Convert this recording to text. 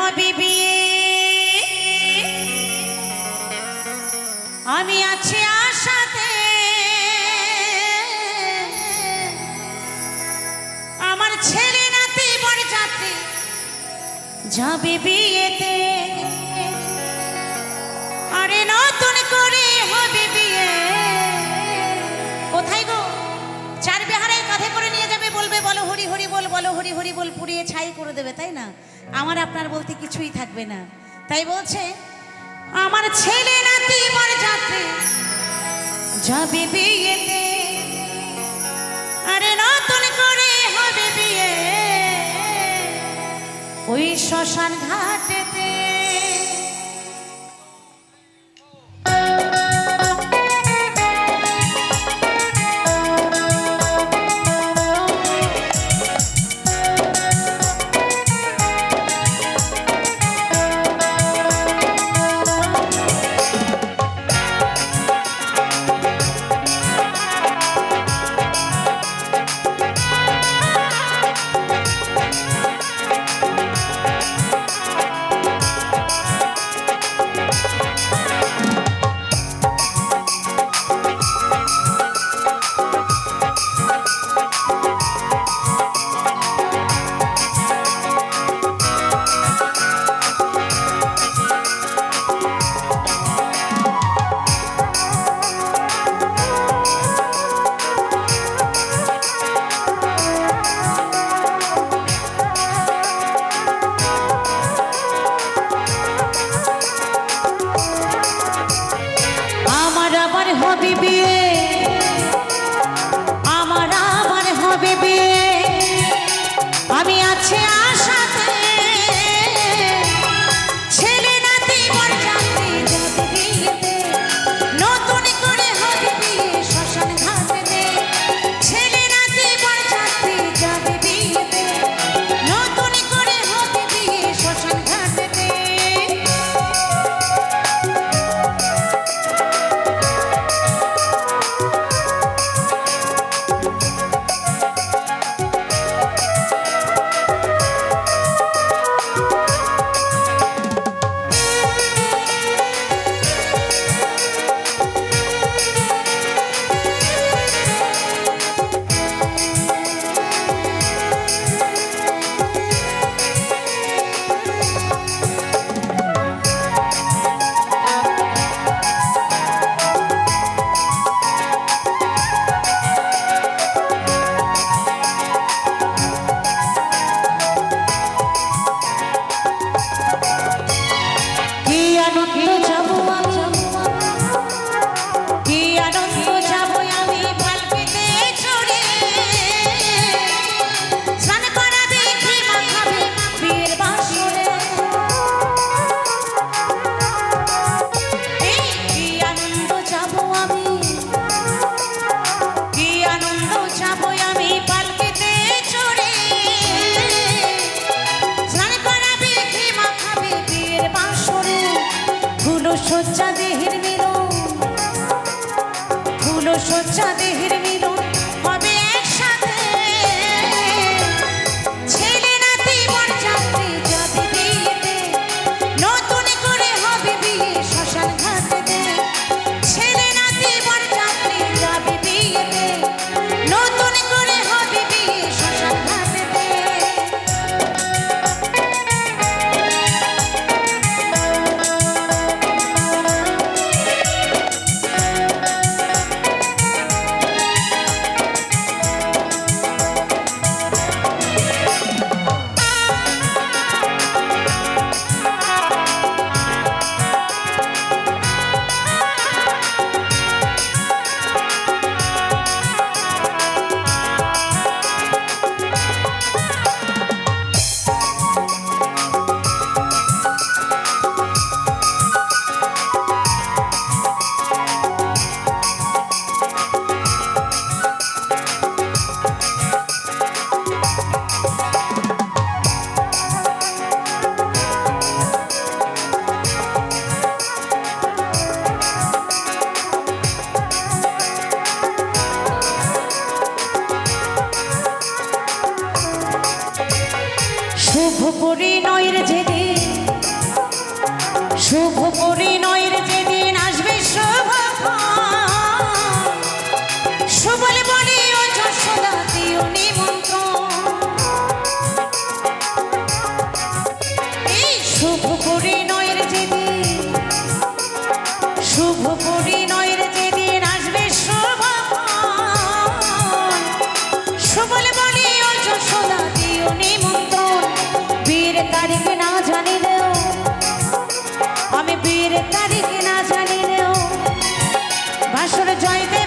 হবে বিয়ে। আমি আছি আশাতে। আমার ছেলে নাতি বড় যাত্রী যাবে বিয়েতে। আরে নতুন করে হবে বিয়ে। কোথায় গো? চার বিহারে কাঁধে করে নিয়ে যাবে বলবে, বলো হরি হরি বল, বলো হরি হরি বল, পুড়িয়ে ছাই করে দেবে, তাই না? আমার আপনার বলতে কিছুই থাকবে না। তাই বলছে, আমার ছেলে নাতি মর যাতে যাবে বিয়েতে। আরে নতুন করে হবে বিয়ে। ওই শ্মশান ঘাটেতে আমি আছে আশাতে শুভ পরিণয়ের যেদিন শুভ পরিণয় join me.